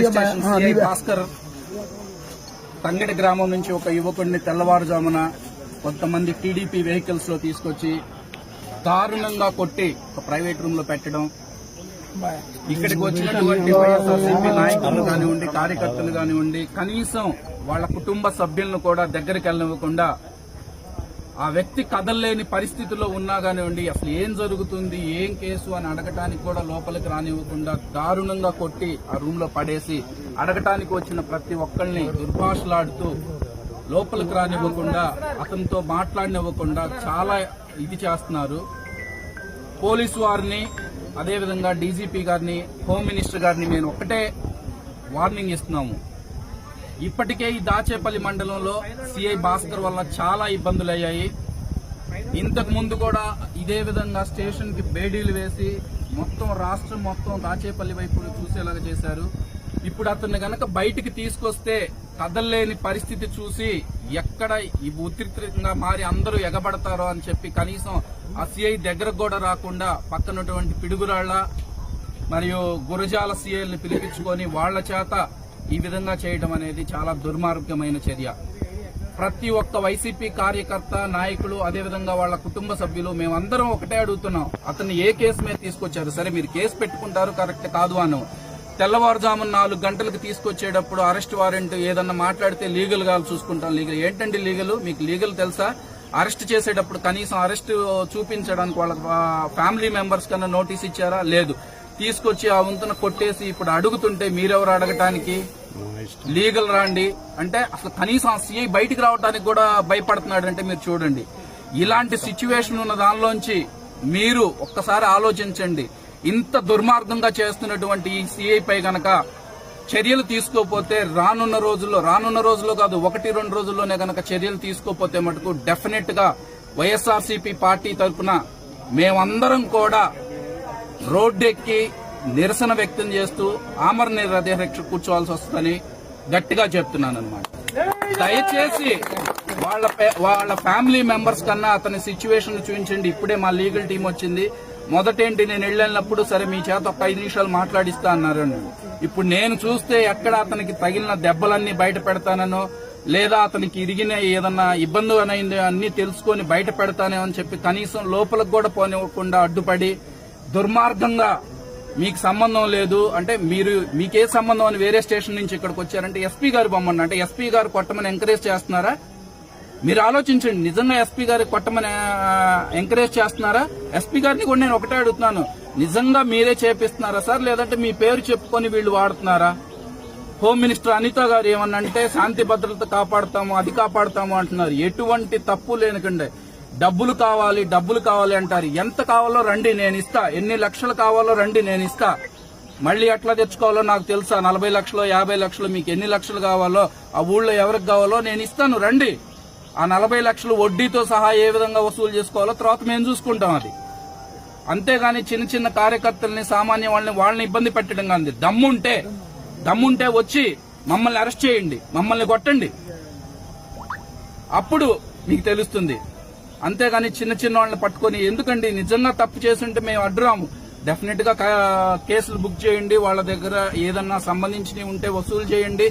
Police station CI Bhaskar Tangadi గ్రామం నుంచి ఒక యువకుడిని తెల్లవారుజామున కొంతమంది టీడీపీ వెహికల్స్లో తీసుకొచ్చి దారుణంగా కొట్టి ఒక ప్రైవేట్ రూమ్లో పెట్టడం. ఇక్కడికి వచ్చినటువంటి వైఎస్ఆర్సీపీ నాయకులు కానివ్వండి కార్యకర్తలు కానివ్వండి కనీసం వాళ్ళ కుటుంబ సభ్యులను కూడా దగ్గరికి వెళ్ళనివ్వకుండా ఆ వ్యక్తి కదలలేని పరిస్థితిలో ఉన్నా కానివ్వండి అసలు ఏం జరుగుతుంది ఏం కేసు అని అడగటానికి కూడా లోపలికి రానివ్వకుండా దారుణంగా కొట్టి ఆ రూమ్లో పడేసి అడగటానికి వచ్చిన ప్రతి ఒక్కరిని దుర్భాషలాడుతూ లోపలికి రానివ్వకుండా అతనితో మాట్లాడినివ్వకుండా చాలా ఇది చేస్తున్నారు. పోలీసు వారిని అదేవిధంగా డీజీపీ గారిని హోమ్ మినిస్టర్ గారిని మేము ఒకటే వార్నింగ్ ఇస్తున్నాము. ఇప్పటికే ఈ దాచేపల్లి మండలంలో సిఐ భాస్కర్ వల్ల చాలా ఇబ్బందులు అయ్యాయి. ఇంతకు ముందు కూడా ఇదే విధంగా స్టేషన్కి బేడీలు వేసి మొత్తం రాష్ట్రం మొత్తం దాచేపల్లి వైపు చూసేలాగా చేశారు. ఇప్పుడు అతన్ని గనక బయటికి తీసుకొస్తే కదల్లేని పరిస్థితి చూసి ఎక్కడ ఈ ఉద్రిక్తంగా మారి అందరూ ఎగబడతారో అని చెప్పి కనీసం ఆ సిఐ దగ్గరకు కూడా రాకుండా పక్కనటువంటి పిడుగురాళ్ళ మరియు గురజాల సీఎల్ని పిలిపించుకొని వాళ్ళ చేత ఈ విధంగా చేయడం అనేది చాలా దుర్మార్గమైన చర్య. ప్రతి ఒక్క వైసీపీ కార్యకర్త నాయకులు అదేవిధంగా వాళ్ళ కుటుంబ సభ్యులు మేమందరం ఒకటే అడుగుతున్నాం. అతన్ని ఏ కేసు మీద తీసుకొచ్చారు? సరే మీరు కేసు పెట్టుకుంటారు కరెక్ట్ కాదు అను. తెల్లవారుజామున నాలుగు గంటలకు తీసుకొచ్చేటప్పుడు అరెస్ట్ వారెంట్ ఏదన్నా మాట్లాడితే లీగల్గా చూసుకుంటాం. లీగల్ ఏంటండి లీగల్? మీకు లీగల్ తెలుసా? అరెస్ట్ చేసేటప్పుడు కనీసం అరెస్ట్ చూపించడానికి వాళ్ళ ఫ్యామిలీ మెంబర్స్ కన్నా నోటీస్ ఇచ్చారా? లేదు. తీసుకొచ్చి ఆ వంతున కొట్టేసి ఇప్పుడు అడుగుతుంటే మీరెవరు అడగటానికి? లీగల్ రాండి. అంటే అసలు కనీసం సిఐ బయటికి రావడానికి కూడా భయపడుతున్నాడు అంటే మీరు చూడండి. ఇలాంటి సిచ్యువేషన్ ఉన్న దానిలోంచి మీరు ఒక్కసారి ఆలోచించండి. ఇంత దుర్మార్గంగా చేస్తున్నటువంటి ఈ సిఐ పై గనక చర్యలు తీసుకోకపోతే రానున్న రోజుల్లో రానున్న రోజుల్లో కాదు ఒకటి రెండు రోజుల్లోనే గనక చర్యలు తీసుకోకపోతే మటుకు డెఫినెట్గా వైఎస్ఆర్సీపీ పార్టీ తరఫున మేమందరం కూడా రోడ్డెక్కి నిరసన వ్యక్తం చేస్తూ ఆమర నిరదీక్ష కూర్చోవాల్సి వస్తుందని గట్టిగా చెప్తున్నాను అనమాట దయచేసి వాళ్ళ పే- వాళ్ళ ఫ్యామిలీ మెంబర్స్ కన్నా అతని సిచ్యువేషన్ చూపించండి. ఇప్పుడే మా లీగల్ టీం వచ్చింది. మొదటేంటి నేను వెళ్ళినప్పుడు సరే మీ చేత ఒక ఐదు నిమిషాలు మాట్లాడిస్తా అన్నారు ఇప్పుడు నేను చూస్తే ఎక్కడ అతనికి తగిలిన దెబ్బలన్నీ బయట పెడతానో లేదా అతనికి ఇరిగిన ఏదన్నా ఇబ్బంది అనేది అన్ని తెలుసుకొని బయట పెడతానే అని చెప్పి కనీసం లోపలకు కూడా పోనివ్వకుండా అడ్డుపడి దుర్మార్గంగా మీకు సంబంధం లేదు అంటే మీరు మీకే సంబంధం అని వేరే స్టేషన్ నుంచి ఇక్కడికి వచ్చారంటే ఎస్పీ గారు బొమ్మన్న అంటే ఎస్పీ గారు కొట్టమని ఎంకరేజ్ చేస్తున్నారా? మీరు ఆలోచించండి నిజంగా ఎస్పీ గారి కొట్టమని ఎంకరేజ్ చేస్తున్నారా? ఎస్పీ గారిని కూడా నేను ఒకటే అడుగుతున్నాను నిజంగా మీరే చేపిస్తున్నారా సార్? లేదంటే మీ పేరు చెప్పుకొని వీళ్ళు వాడుతున్నారా? హోమ్ మినిస్టర్ అనిత గారు ఏమన్నంటే శాంతి భద్రత కాపాడుతాము అది కాపాడుతాము అంటున్నారు. ఎటువంటి తప్పు లేనికండే. డబ్బులు కావాలి డబ్బులు కావాలి అంటారు. ఎంత కావాలో రండి నేను ఇస్తా. ఎన్ని లక్షలు కావాలో రండి నేను ఇస్తా. మళ్ళీ ఎట్లా తెచ్చుకోవాలో నాకు తెలుసా. నలభై లక్షలు యాభై లక్షలు మీకు ఎన్ని లక్షలు కావాలో ఆ ఊళ్ళో ఎవరికి కావాలో నేను ఇస్తాను. రండి. ఆ నలభై లక్షలు వడ్డీతో సహా ఏ విధంగా వసూలు చేసుకోవాలో తర్వాత మేము చూసుకుంటాం అది. అంతేగాని చిన్న చిన్న కార్యకర్తల్ని సామాన్య వాళ్ళని వాళ్ళని ఇబ్బంది పెట్టడం కాదు. దమ్ముంటే దమ్ముంటే వచ్చి మమ్మల్ని అరెస్ట్ చేయండి. మమ్మల్ని కొట్టండి. అప్పుడు మీకు తెలుస్తుంది. అంతేగాని చిన్న చిన్న వాళ్ళని పట్టుకొని ఎందుకండి? నిజంగా తప్పు చేస్తుంటే మేము అడ్డురాము. డెఫినెట్గా కేసులు బుక్ చేయండి వాళ్ళ దగ్గర ఏదన్నా సంబంధించినవి ఉంటే వసూలు చేయండి.